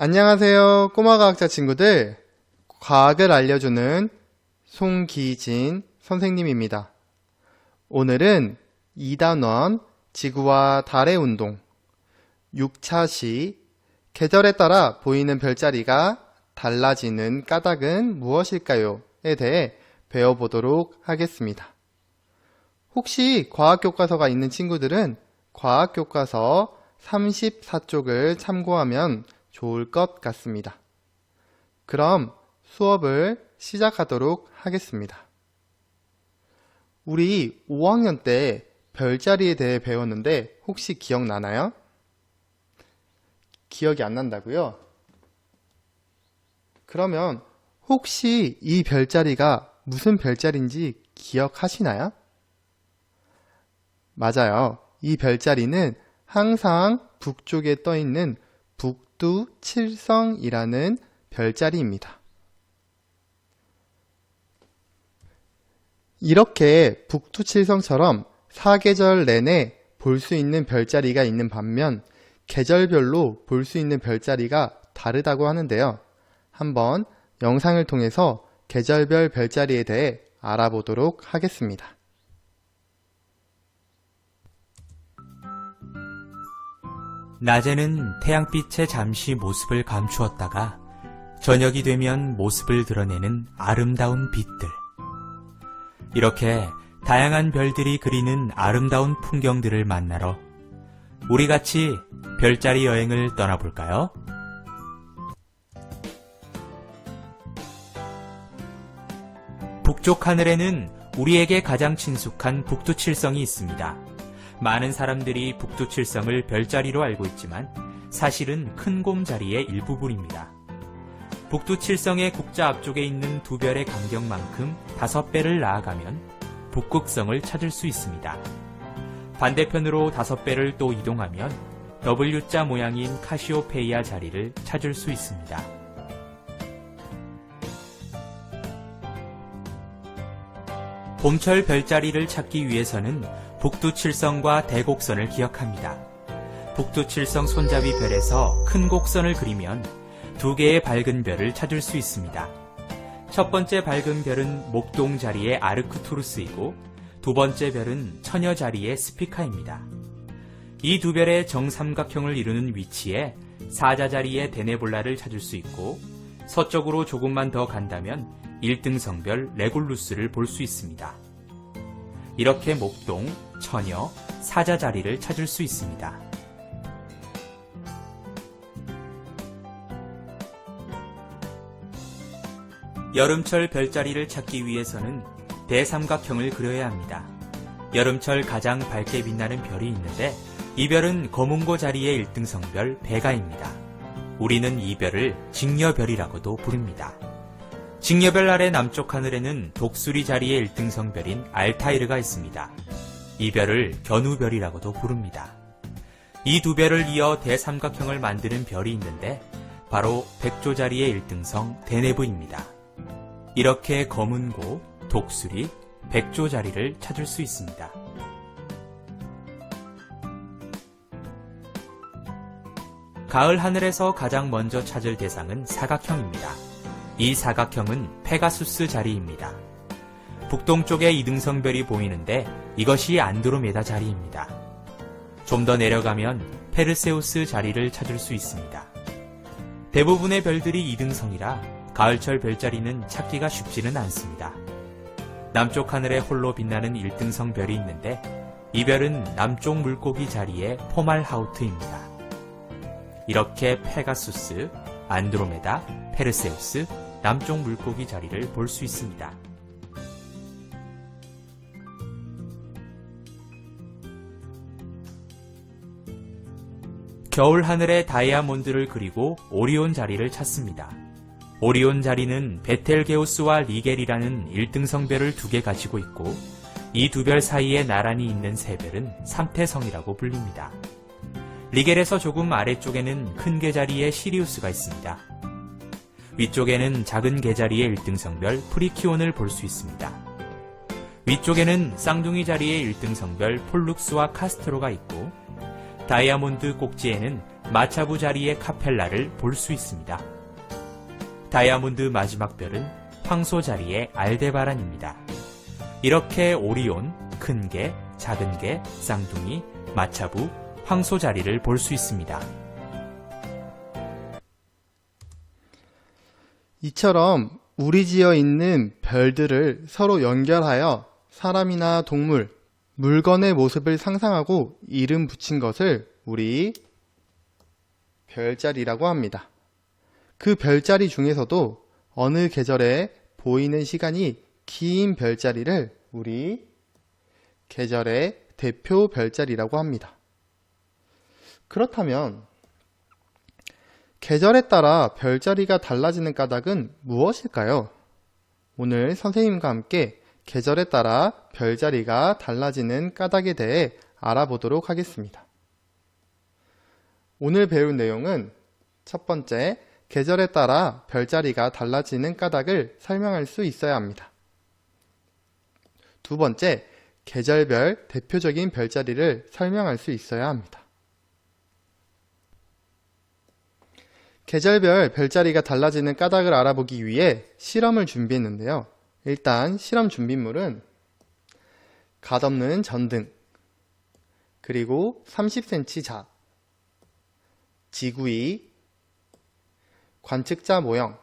안녕하세요, 꼬마 과학자 친구들. 과학을 알려주는 송기진 선생님입니다. 오늘은 2단원 지구와 달의 운동 6차시 계절에 따라 보이는 별자리가 달라지는 까닭은 무엇일까요?에 대해 배워보도록 하겠습니다. 혹시 과학교과서가 있는 친구들은 과학교과서 34쪽을 참고하면 좋을 것 같습니다. 그럼 수업을 시작하도록 하겠습니다. 우리 5학년 때 별자리에 대해 배웠는데 혹시 기억나나요? 기억이 안 난다고요? 그러면 혹시 이 별자리가 무슨 별자리인지 기억하시나요? 맞아요. 이 별자리는 항상 북쪽에 떠 있는 북두칠성이라는 별자리입니다. 이렇게 북두칠성처럼 사계절 내내 볼 수 있는 별자리가 있는 반면 계절별로 볼 수 있는 별자리가 다르다고 하는데요. 한번 영상을 통해서 계절별 별자리에 대해 알아보도록 하겠습니다. 낮에는 태양빛에 잠시 모습을 감추었다가 저녁이 되면 모습을 드러내는 아름다운 빛들. 이렇게 다양한 별들이 그리는 아름다운 풍경들을 만나러 우리 같이 별자리 여행을 떠나볼까요? 북쪽 하늘에는 우리에게 가장 친숙한 북두칠성이 있습니다. 많은 사람들이 북두칠성을 별자리로 알고 있지만 사실은 큰 곰 자리의 일부분입니다. 북두칠성의 국자 앞쪽에 있는 두 별의 간격만큼 다섯 배를 나아가면 북극성을 찾을 수 있습니다. 반대편으로 다섯 배를 또 이동하면 W자 모양인 카시오페이아 자리를 찾을 수 있습니다. 봄철 별자리를 찾기 위해서는 북두칠성과 대곡선을 기억합니다. 북두칠성 손잡이 별에서 큰 곡선을 그리면 두 개의 밝은 별을 찾을 수 있습니다. 첫 번째 밝은 별은 목동 자리의 아르크투루스이고 두 번째 별은 처녀 자리의 스피카입니다. 이 두 별의 정삼각형을 이루는 위치에 사자 자리의 데네볼라를 찾을 수 있고 서쪽으로 조금만 더 간다면 1등 성별 레골루스를 볼 수 있습니다. 이렇게 목동, 처녀, 사자 자리를 찾을 수 있습니다. 여름철 별자리를 찾기 위해서는 대삼각형을 그려야 합니다. 여름철 가장 밝게 빛나는 별이 있는데 이 별은 검은고 자리의 1등 성별 베가입니다. 우리는 이 별을 직녀별이라고도 부릅니다. 직녀별 아래 남쪽 하늘에는 독수리 자리의 1등 성 별인 알타이르가 있습니다. 이 별을 견우별이라고도 부릅니다. 이 두 별을 이어 대삼각형을 만드는 별이 있는데 바로 백조 자리의 1등성 데네브입니다. 이렇게 검은고, 독수리, 백조 자리를 찾을 수 있습니다. 가을 하늘에서 가장 먼저 찾을 대상은 사각형입니다. 이 사각형은 페가수스 자리입니다. 북동쪽에 이등성별이 보이는데 이것이 안드로메다 자리입니다. 좀 더 내려가면 페르세우스 자리를 찾을 수 있습니다. 대부분의 별들이 이등성이라 가을철 별자리는 찾기가 쉽지는 않습니다. 남쪽 하늘에 홀로 빛나는 1등성 별이 있는데 이 별은 남쪽 물고기 자리의 포말하우트입니다. 이렇게 페가수스, 안드로메다, 페르세우스, 남쪽 물고기 자리를 볼 수 있습니다. 겨울 하늘에 다이아몬드를 그리고 오리온 자리를 찾습니다. 오리온 자리는 베텔게우스와 리겔이라는 1등 성별을 두 개 가지고 있고 이 두 별 사이에 나란히 있는 세 별은 삼태성이라고 불립니다. 리겔에서 조금 아래쪽에는 큰 개자리의 시리우스가 있습니다. 위쪽에는 작은 개자리의 1등 성별 프리키온을 볼 수 있습니다. 위쪽에는 쌍둥이 자리의 1등 성별 폴룩스와 카스트로가 있고 다이아몬드 꼭지에는 마차부 자리의 카펠라를 볼 수 있습니다. 다이아몬드 마지막 별은 황소 자리의 알데바란입니다. 이렇게 오리온, 큰 개, 작은 개, 쌍둥이, 마차부, 황소 자리를 볼 수 있습니다. 이처럼 우리 지어 있는 별들을 서로 연결하여 사람이나 동물, 물건의 모습을 상상하고 이름 붙인 것을 우리 별자리라고 합니다. 그 별자리 중에서도 어느 계절에 보이는 시간이 긴 별자리를 우리 계절의 대표 별자리라고 합니다. 그렇다면 계절에 따라 별자리가 달라지는 까닭은 무엇일까요? 오늘 선생님과 함께 계절에 따라 별자리가 달라지는 까닭에 대해 알아보도록 하겠습니다. 오늘 배울 내용은 첫 번째, 계절에 따라 별자리가 달라지는 까닭을 설명할 수 있어야 합니다. 두 번째, 계절별 대표적인 별자리를 설명할 수 있어야 합니다. 계절별 별자리가 달라지는 까닭을 알아보기 위해 실험을 준비했는데요. 일단 실험 준비물은 갓없는 전등, 그리고 30cm 자, 지구이, 관측자 모형,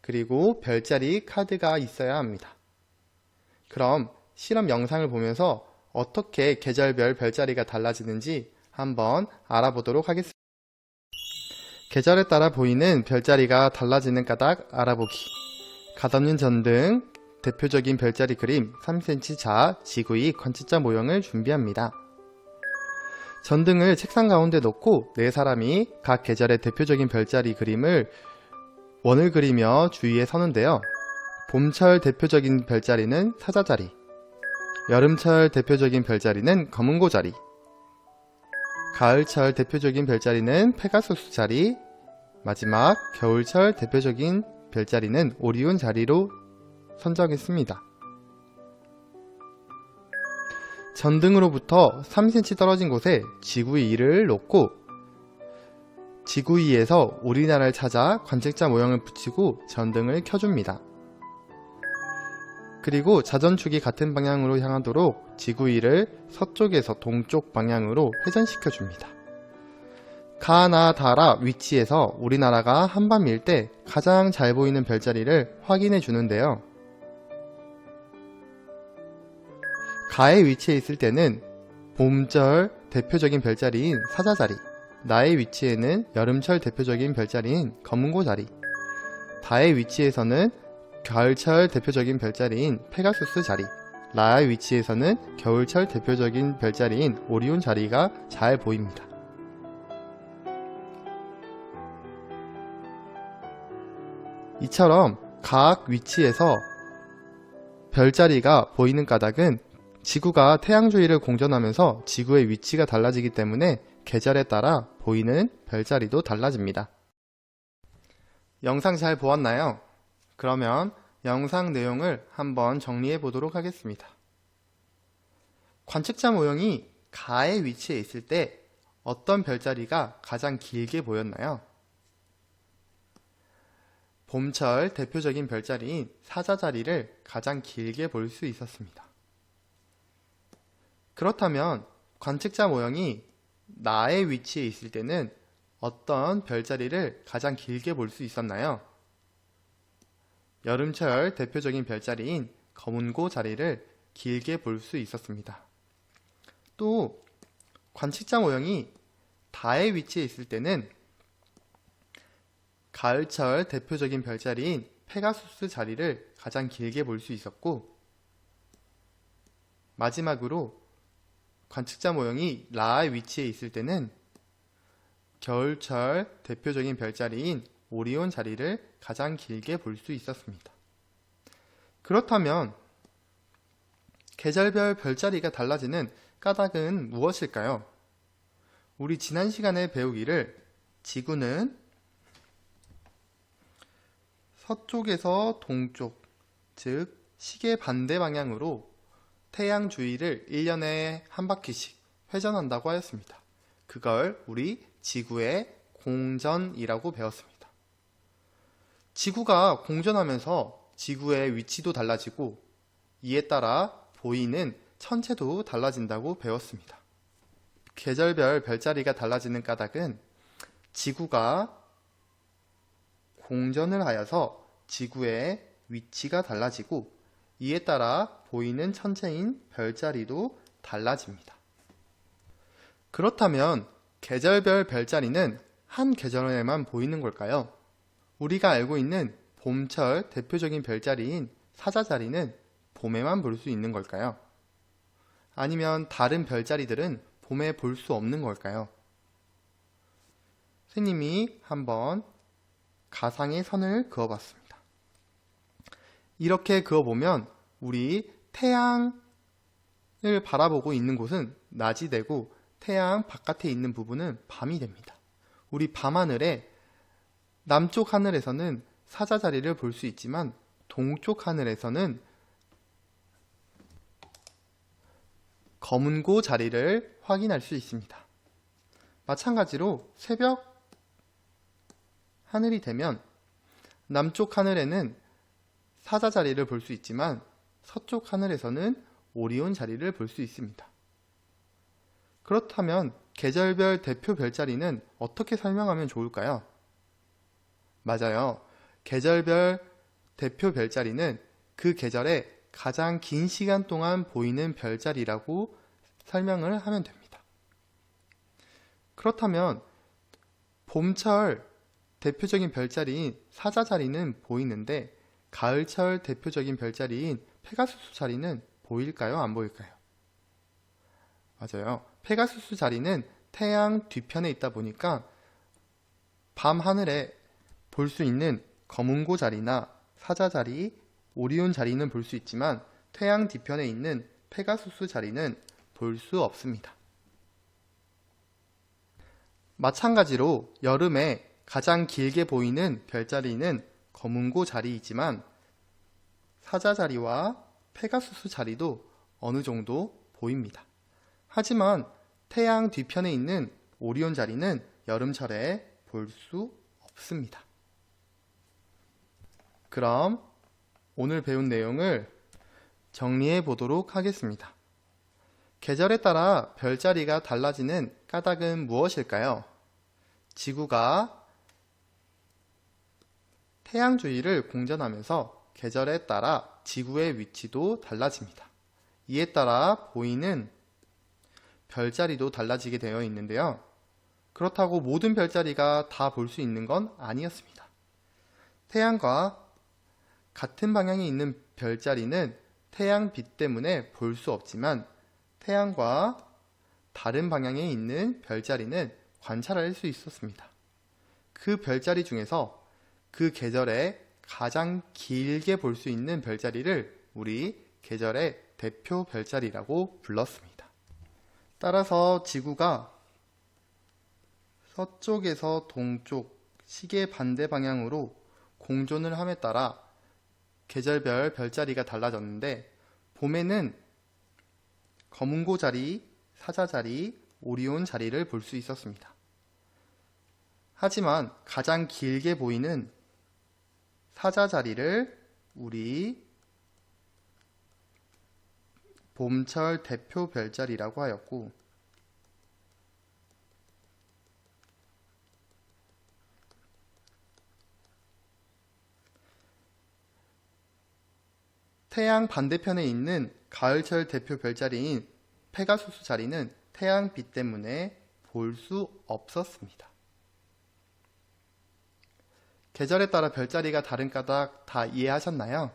그리고 별자리 카드가 있어야 합니다. 그럼 실험 영상을 보면서 어떻게 계절별 별자리가 달라지는지 한번 알아보도록 하겠습니다. 계절에 따라 보이는 별자리가 달라지는 까닭 알아보기. 갓없는 전등, 대표적인 별자리 그림 3cm 자 지구의 관측자 모형을 준비합니다. 전등을 책상 가운데 놓고 네 사람이 각 계절의 대표적인 별자리 그림을 원을 그리며 주위에 서는데요. 봄철 대표적인 별자리는 사자자리, 여름철 대표적인 별자리는 검은고자리, 가을철 대표적인 별자리는 페가수스 자리, 마지막 겨울철 대표적인 별자리는 오리온 자리로 선정했습니다. 전등으로부터 3cm 떨어진 곳에 지구의2를 놓고 지구2에서 우리나라를 찾아 관측자 모형을 붙이고 전등을 켜줍니다. 그리고 자전축이 같은 방향으로 향하도록 지구2를 서쪽에서 동쪽 방향으로 회전시켜 줍니다. 가나다라 위치에서 우리나라가 한밤일 때 가장 잘 보이는 별자리를 확인해 주는데요. 가의 위치에 있을 때는 봄철 대표적인 별자리인 사자자리, 나의 위치에는 여름철 대표적인 별자리인 검은고자리, 다의 위치에서는 가을철 대표적인 별자리인 페가수스 자리, 라의 위치에서는 겨울철 대표적인 별자리인 오리온 자리가 잘 보입니다. 이처럼 각 위치에서 별자리가 보이는 까닭은 지구가 태양 주위를 공전하면서 지구의 위치가 달라지기 때문에 계절에 따라 보이는 별자리도 달라집니다. 영상 잘 보았나요? 그러면 영상 내용을 한번 정리해 보도록 하겠습니다. 관측자 모형이 가의 위치에 있을 때 어떤 별자리가 가장 길게 보였나요? 봄철 대표적인 별자리인 사자자리를 가장 길게 볼 수 있었습니다. 그렇다면 관측자 모형이 나의 위치에 있을 때는 어떤 별자리를 가장 길게 볼 수 있었나요? 여름철 대표적인 별자리인 검은고 자리를 길게 볼 수 있었습니다. 또 관측자 모형이 다의 위치에 있을 때는 가을철 대표적인 별자리인 페가수스 자리를 가장 길게 볼 수 있었고 마지막으로 관측자 모형이 라의 위치에 있을 때는 겨울철 대표적인 별자리인 오리온 자리를 가장 길게 볼 수 있었습니다. 그렇다면 계절별 별자리가 달라지는 까닭은 무엇일까요? 우리 지난 시간에 배우기를 지구는 서쪽에서 동쪽, 즉 시계 반대 방향으로 태양 주위를 1년에 한 바퀴씩 회전한다고 하였습니다. 그걸 우리 지구의 공전이라고 배웠습니다. 지구가 공전하면서 지구의 위치도 달라지고 이에 따라 보이는 천체도 달라진다고 배웠습니다. 계절별 별자리가 달라지는 까닭은 지구가 공전을 하여서 지구의 위치가 달라지고 이에 따라 보이는 천체인 별자리도 달라집니다. 그렇다면 계절별 별자리는 한 계절에만 보이는 걸까요? 우리가 알고 있는 봄철 대표적인 별자리인 사자자리는 봄에만 볼 수 있는 걸까요? 아니면 다른 별자리들은 봄에 볼 수 없는 걸까요? 스님이 한번 가상의 선을 그어봤습니다. 이렇게 그어보면 우리 태양을 바라보고 있는 곳은 낮이 되고 태양 바깥에 있는 부분은 밤이 됩니다. 우리 밤하늘에 남쪽 하늘에서는 사자 자리를 볼 수 있지만 동쪽 하늘에서는 검은고 자리를 확인할 수 있습니다. 마찬가지로 새벽 하늘이 되면 남쪽 하늘에는 사자 자리를 볼 수 있지만 서쪽 하늘에서는 오리온 자리를 볼 수 있습니다. 그렇다면 계절별 대표 별자리는 어떻게 설명하면 좋을까요? 맞아요. 계절별 대표 별자리는 그 계절에 가장 긴 시간 동안 보이는 별자리라고 설명을 하면 됩니다. 그렇다면 봄철 대표적인 별자리인 사자 자리는 보이는데 가을철 대표적인 별자리인 페가수스 자리는 보일까요? 안 보일까요? 맞아요. 페가수스 자리는 태양 뒤편에 있다 보니까 밤 하늘에 볼 수 있는 검은고 자리나 사자 자리, 오리온 자리는 볼 수 있지만 태양 뒤편에 있는 페가수스 자리는 볼 수 없습니다. 마찬가지로 여름에 가장 길게 보이는 별자리는 검은고 자리이지만 사자 자리와 페가수스 자리도 어느 정도 보입니다. 하지만 태양 뒤편에 있는 오리온 자리는 여름철에 볼 수 없습니다. 그럼 오늘 배운 내용을 정리해 보도록 하겠습니다. 계절에 따라 별자리가 달라지는 까닭은 무엇일까요? 지구가 태양 주위를 공전하면서 계절에 따라 지구의 위치도 달라집니다. 이에 따라 보이는 별자리도 달라지게 되어 있는데요. 그렇다고 모든 별자리가 다 볼 수 있는 건 아니었습니다. 태양과 같은 방향에 있는 별자리는 태양 빛 때문에 볼 수 없지만 태양과 다른 방향에 있는 별자리는 관찰할 수 있었습니다. 그 별자리 중에서 그 계절에 가장 길게 볼 수 있는 별자리를 우리 계절의 대표 별자리라고 불렀습니다. 따라서 지구가 서쪽에서 동쪽 시계 반대 방향으로 공존을 함에 따라 계절별 별자리가 달라졌는데 봄에는 검은고 자리, 사자 자리, 오리온 자리를 볼 수 있었습니다. 하지만 가장 길게 보이는 사자 자리를 우리 봄철 대표 별자리라고 하였고 태양 반대편에 있는 가을철 대표 별자리인 페가수스 자리는 태양 빛 때문에 볼 수 없었습니다. 계절에 따라 별자리가 다른 까닭 다 이해하셨나요?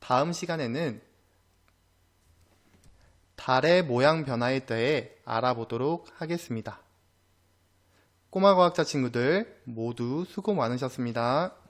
다음 시간에는 달의 모양 변화에 대해 알아보도록 하겠습니다. 꼬마 과학자 친구들 모두 수고 많으셨습니다.